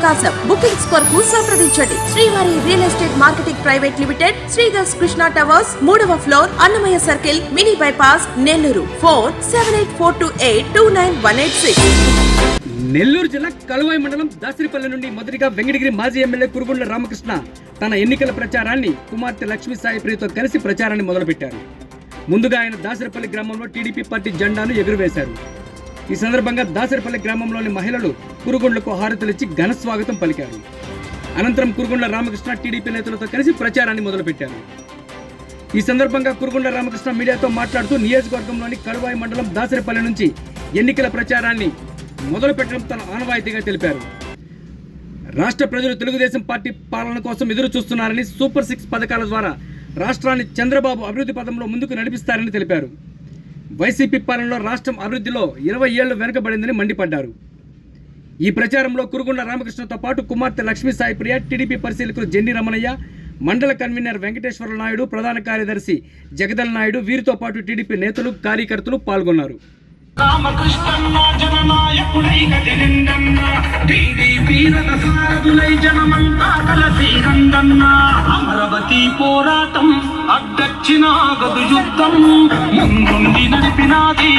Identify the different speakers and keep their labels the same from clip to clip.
Speaker 1: అవకాశం. బుకింగ్స్ కొరకు సంప్రదించండి. Srivari real estate marketing private limited Sridhar's Krishna towers మూడవ floor Annamayya circle mini bypass Nellore. Four seven eight four two eight two nine one eight six.
Speaker 2: Nellore జిల్లా కలువాయి మండలం దాసరిపల్లి నుండి మొదటిగా వెంకటగిరి మాజీ MLA Kurugondla Ramakrishna తన ఎన్నికల ప్రచారాన్ని కుమార్తె లక్ష్మీ సాయి ప్రియతో కలిసి ప్రచారాన్ని మొదలుపెట్టారు. ముందుగా ఆయన దాసరిపల్లి గ్రామంలో టీడీపీ పార్టీ జెండాను ఎగురవేశారు. ఈ సందర్భంగా దాసరిపల్లి గ్రామంలోని మహిళలు కురుగుండ్లకు హారతులిచ్చి ఘన స్వాగతం పలికారు. అనంతరం కురుగుండ్ల రామకృష్ణ టీడీపీ నేతలతో కలిసి ప్రచారాన్ని మొదలుపెట్టారు. ఈ సందర్భంగా కురుగుండ రామకృష్ణ మీడియాతో మాట్లాడుతూ నియోజకవర్గంలోని కలువాయి మండలం దాసరిపల్లి నుంచి ఎన్నికల ప్రచారాన్ని మొదలుపెట్టడం తన ఆనవాయితీగా తెలిపారు. రాష్ట్ర ప్రజలు తెలుగుదేశం పార్టీ పాలన కోసం ఎదురు చూస్తున్నారని సూపర్ సిక్స్ పథకాల ద్వారా రాష్ట్రాన్ని చంద్రబాబు అభివృద్ధి పథంలో ముందుకు నడిపిస్తారని తెలిపారు. వైసీపీ పాలనలో రాష్ట్రం అభివృద్ధిలో ఇరవై ఏళ్ళు వెనుకబడిందని మండిపడ్డారు. ఈ ప్రచారంలో కురుగుండ రామకృష్ణతో పాటు కుమార్తె లక్ష్మీ సాయి ప్రియ టీడీపీ పరిశీలకులు జెండి రమణయ్య మండల కన్వీనర్ వెంకటేశ్వర నాయుడు ప్రధాన కార్యదర్శి జగదల్ నాయుడు వీరితో పాటు టీడీపీ నేతలు కార్యకర్తలు పాల్గొన్నారు.
Speaker 3: రామకృష్ణన్న జననాయకుడైక జగండన్న వీరన రథసారథులై జనమంతా కలసి రండన్న అమరవతి పోరాటం అడ్డచ్చిన గదు యుద్ధం ముందుండి నడిపినాది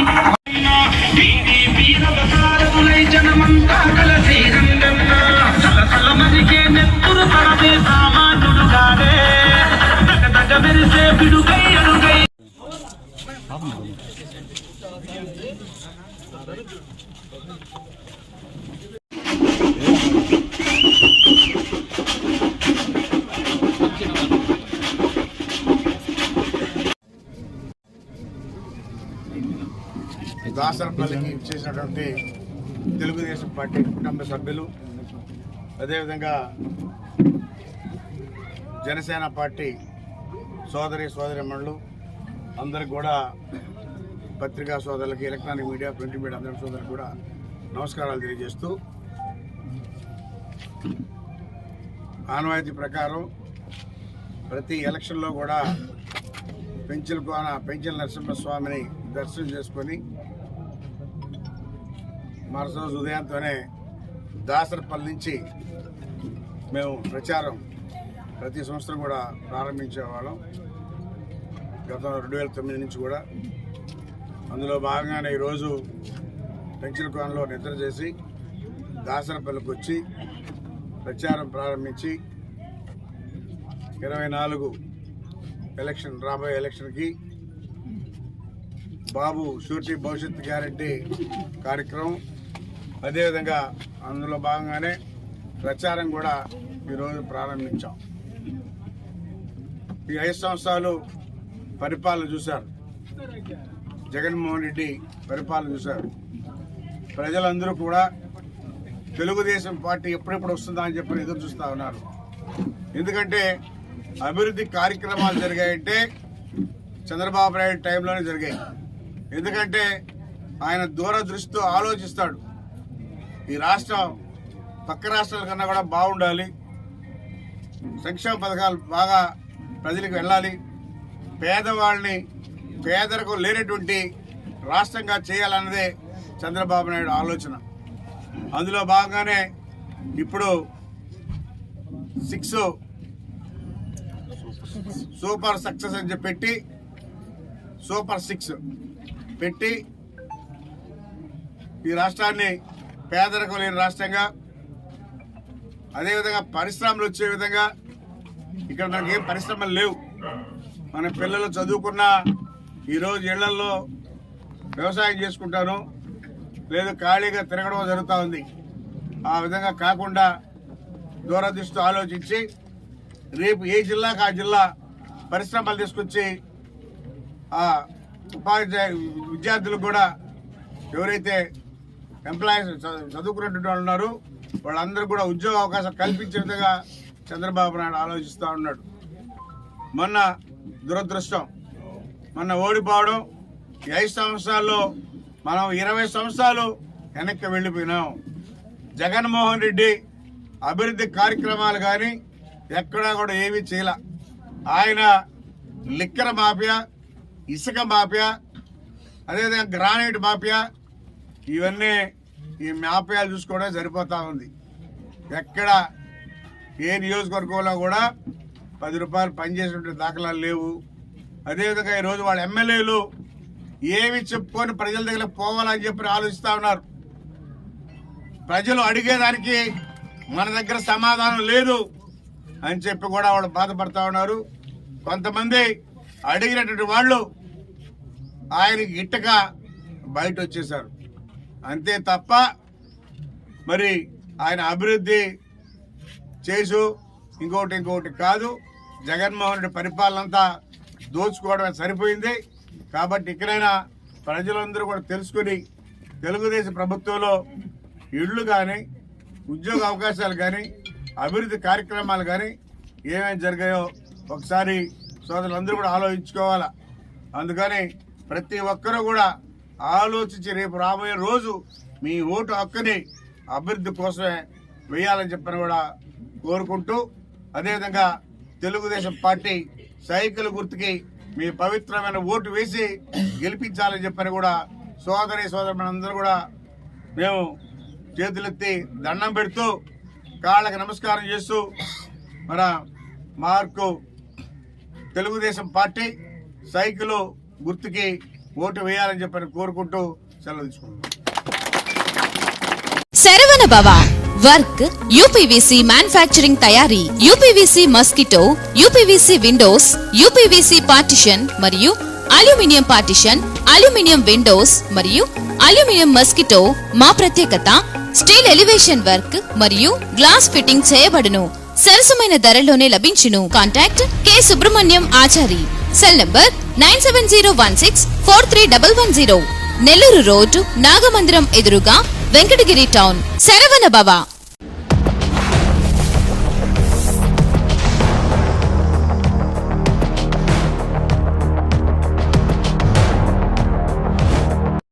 Speaker 4: దాసరపల్లికి చేసినటువంటి తెలుగుదేశం పార్టీ కుటుంబ సభ్యులు. అదేవిధంగా జనసేన పార్టీ సోదరి సోదరిమణులు అందరికి కూడా పత్రికా సోదరులకి ఎలక్ట్రానిక్ మీడియా ప్రింట్ మీడియా అందరి సోదరులకు కూడా నమస్కారాలు తెలియజేస్తూ ఆనవాయితీ ప్రకారం ప్రతి ఎలక్షన్లో కూడా పెంచుల కోన పెంచుల నరసింహస్వామిని దర్శనం చేసుకొని మరుసటి ఉదయంతోనే దాసరపల్లి నుంచి మేము ప్రచారం ప్రతి సంవత్సరం కూడా ప్రారంభించేవాళ్ళం. గత రెండు వేల తొమ్మిది నుంచి కూడా. అందులో భాగంగానే ఈరోజు పెంచులకోనలో నిద్ర చేసి దాసరపల్లికి వచ్చి ప్రచారం ప్రారంభించి ఇరవై నాలుగు ఎలక్షన్ రాబోయే ఎలక్షన్కి బాబు షూరిటీ భవిష్యత్ గ్యారంటీ కార్యక్రమం అదేవిధంగా అందులో భాగంగానే ప్రచారం కూడా ఈరోజు ప్రారంభించాం. ఈ ఐదు సంవత్సరాలు పరిపాలన చూశారు. జగన్మోహన్ రెడ్డి పరిపాలన చూశారు. ప్రజలందరూ కూడా తెలుగుదేశం పార్టీ ఎప్పుడెప్పుడు వస్తుందా అని చెప్పి ఎదురు చూస్తూ ఉన్నారు. ఎందుకంటే అభివృద్ధి కార్యక్రమాలు జరిగాయంటే చంద్రబాబు నాయుడు టైంలోనే జరిగాయి. ఎందుకంటే ఆయన దూరదృష్టితో ఆలోచిస్తాడు. ఈ రాష్ట్రం పక్క రాష్ట్రాల కన్నా కూడా బాగుండాలి. సంక్షేమ పథకాలు బాగా ప్రజలకు వెళ్ళాలి. పేదవాళ్ళని పేదరికం లేనటువంటి రాష్ట్రంగా చేయాలన్నదే చంద్రబాబు నాయుడు ఆలోచన. అందులో భాగంగానే ఇప్పుడు సిక్స్ సూపర్ సక్సెస్ అని చెప్పి పెట్టి సూపర్ సిక్స్ పెట్టి ఈ రాష్ట్రాన్ని పేదరికం లేని రాష్ట్రంగా అదేవిధంగా పరిశ్రమలు వచ్చే విధంగా ఇక్కడ మనకి ఏం పరిశ్రమలు లేవు. మన పిల్లలు చదువుకున్న ఈరోజు ఇళ్ళలో వ్యవసాయం చేసుకుంటాను లేదు ఖాళీగా తిరగడం జరుగుతూ ఉంది. ఆ విధంగా కాకుండా దూరదృష్టి ఆలోచించి రేపు ఏ జిల్లాకు ఆ జిల్లా పరిశ్రమలు తీసుకొచ్చి ఆ ఉపాధ్యాయ విద్యార్థులకు కూడా ఎవరైతే ఎంప్లాయీస్ చదువుకున్నటువంటి వాళ్ళు ఉన్నారు. వాళ్ళందరూ కూడా ఉద్యోగ అవకాశం కల్పించే విధంగా చంద్రబాబు నాయుడు ఆలోచిస్తూ ఉన్నాడు. మొన్న దురదృష్టం. మొన్న ఓడిపోవడం. ఈ ఐదు సంవత్సరాల్లో మనం ఇరవై సంవత్సరాలు వెనక్కి వెళ్ళిపోయినాం. జగన్మోహన్ రెడ్డి అభివృద్ధి కార్యక్రమాలు కానీ ఎక్కడా కూడా ఏమీ చేయాల. ఆయన లిక్కర మాఫియా ఇసుక మాఫియా అదేవిధంగా గ్రానైట్ మాఫియా ఇవన్నీ ఈ మ్యాప్యాలు చూసుకోవడం సరిపోతా ఉంది. ఎక్కడ ఏ నియోజకవర్గంలో కూడా పది రూపాయలు పనిచేసినటువంటి దాఖలాలు లేవు. అదేవిధంగా ఈరోజు వాళ్ళ ఎమ్మెల్యేలు ఏమి చెప్పుకొని ప్రజల దగ్గర పోవాలని చెప్పి ఆలోచిస్తూ ఉన్నారు. ప్రజలు అడిగేదానికి మన దగ్గర సమాధానం లేదు అని చెప్పి కూడా వాళ్ళు బాధపడతా ఉన్నారు. కొంతమంది అడిగినటువంటి వాళ్ళు ఆయనకి ఇట్టక బయట వచ్చేసారు అంతే తప్ప మరి ఆయన అభివృద్ధి చేసు ఇంకోటి ఇంకోటి కాదు. జగన్మోహన్ రెడ్డి పరిపాలన అంతా దోచుకోవడమే సరిపోయింది. కాబట్టి ఇక్కడైనా ప్రజలందరూ కూడా తెలుసుకుని తెలుగుదేశం ప్రభుత్వంలో ఇళ్ళు కానీ ఉద్యోగ అవకాశాలు కానీ అభివృద్ధి కార్యక్రమాలు కానీ ఏమేమి జరిగాయో ఒకసారి సోదరులందరూ కూడా ఆలోచించుకోవాలా. అందుకని ప్రతి ఒక్కరూ కూడా ఆలోచించి రేపు రాబోయే రోజు మీ ఓటు హక్కుని అభివృద్ధి కోసమే వేయాలని చెప్పని కూడా కోరుకుంటూ అదేవిధంగా తెలుగుదేశం పార్టీ సైకిల్ గుర్తుకి మీ పవిత్రమైన ఓటు వేసి గెలిపించాలని చెప్పని కూడా సోదరి సోదరులందరూ కూడా మేము చేతులెత్తి దండం పెడుతూ కాళ్ళకి నమస్కారం చేస్తూ మన మార్కు తెలుగుదేశం పార్టీ సైకిల్ గుర్తుకి ఓటు వేయాలని చెప్పని కోరుకుంటూ సెలవు
Speaker 5: శరవణ వర్క్ యూపీవీసీ మ్యానుఫ్యాక్చరింగ్ తయారీ UPVC mosquito UPVC windows UPVC partition మరియు అల్యూమినియం పార్టిషన్ అల్యూమినియం విండోస్ మరియు అల్యూమినియం మస్కిటో మా ప్రత్యేకత స్టీల్ ఎలివేషన్ వర్క్ మరియు గ్లాస్ ఫిట్టింగ్ చేయబడును. సరసమైన ధరలోనే లభించును. Contact K Subrahmanyam Achari cell number nine seven zero one six four three double one zero. Nellore road Nagamandiram ఎదురుగా వెంకటగిరి టౌన్. శరవణ బాబా